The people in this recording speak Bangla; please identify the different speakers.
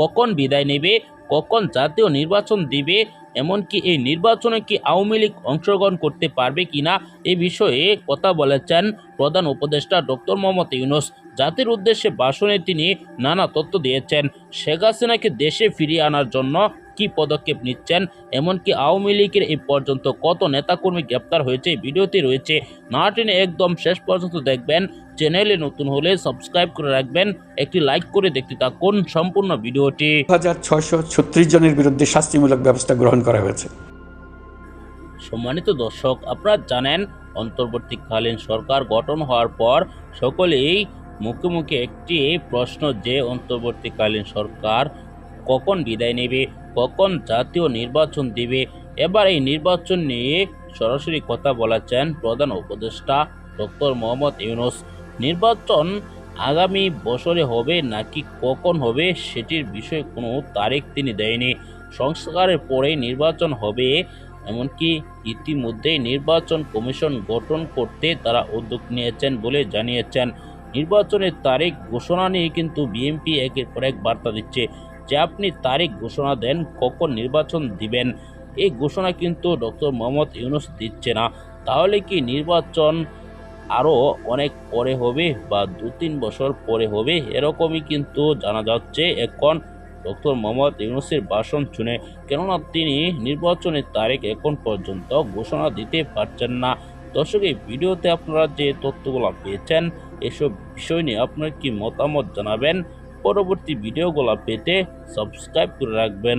Speaker 1: কখন বিদায় নেবে, কখন জাতীয় নির্বাচন দিবে, এমনকি এই নির্বাচনে কি আওয়ামী লীগ অংশগ্রহণ করতে পারবে কিনা এই বিষয়ে কথা বলেছেন প্রধান উপদেষ্টা ডক্টর মোহাম্মদ ইউনুস। জাতির উদ্দেশ্যে ভাষণে তিনি নানা তথ্য দিয়েছেন। শেখ হাসিনাকে দেশে ফিরিয়ে আনার জন্য কি পদক্ষেপ নিচ্ছেন, এমনকি আওয়ামী লীগের এই পর্যন্ত কত নেতাকর্মী গ্রেপ্তার হয়েছে ভিডিওতে রয়েছে। না টেনে একদম শেষ পর্যন্ত দেখবেন চ্যানেলে নতুন হলে সাবস্ক্রাইব করে রাখবেন একটি লাইক করে দেখতে থাকুন সম্পূর্ণ ভিডিওটি।
Speaker 2: হাজার ছয়শো ছত্রিশ জনের বিরুদ্ধে শাস্তিমূলক ব্যবস্থা গ্রহণ করা হয়েছে।
Speaker 1: সম্মানিত দর্শক আপনারা জানেন অন্তর্বর্তীকালীন সরকার গঠন হওয়ার পর সকলেই মুখে মুখে একটি প্রশ্ন যে অন্তর্বর্তীকালীন সরকার কখন বিদায় নেবে কখন জাতীয় নির্বাচন দিবে এবার এই নির্বাচন নিয়ে সরাসরি কথা বলেছেন প্রধান উপদেষ্টা ডক্টর মোহাম্মদ ইউনুস। নির্বাচন আগামী বছরে হবে নাকি কখন হবে সেটির বিষয়ে কোনো তারিখ তিনি দেয়নি। সংস্কারের পরেই নির্বাচন হবে, এমনকি ইতিমধ্যেই নির্বাচন কমিশন গঠন করতে তারা উদ্যোগ নিয়েছেন বলে জানিয়েছেন। নির্বাচনের তারিখ ঘোষণা নিয়ে কিন্তু বিএনপি একের পর এক বার্তা দিচ্ছে যে আপনি তারিখ ঘোষণা দেন, কখন নির্বাচন দিবেন। এই ঘোষণা কিন্তু ডক্টর মোহাম্মদ ইউনুস দিচ্ছে না। তাহলে কি নির্বাচন আরও অনেক পরে হবে বা দু তিন বছর পরে হবে, এরকমই কিন্তু জানা যাচ্ছে এখন ডক্টর মোহাম্মদ ইউনুসের ভাষণ শুনে। কেননা তিনি নির্বাচনের তারিখ এখন পর্যন্ত ঘোষণা দিতে পারছেন না। দর্শক, এই ভিডিওতে আপনারা যে তথ্যগুলো পেয়েছেন, এসব বিষয় নিয়ে আপনার কি মতামত জানাবেন? পরবর্তী ভিডিওগুলো পেতে সাবস্ক্রাইব করে রাখবেন।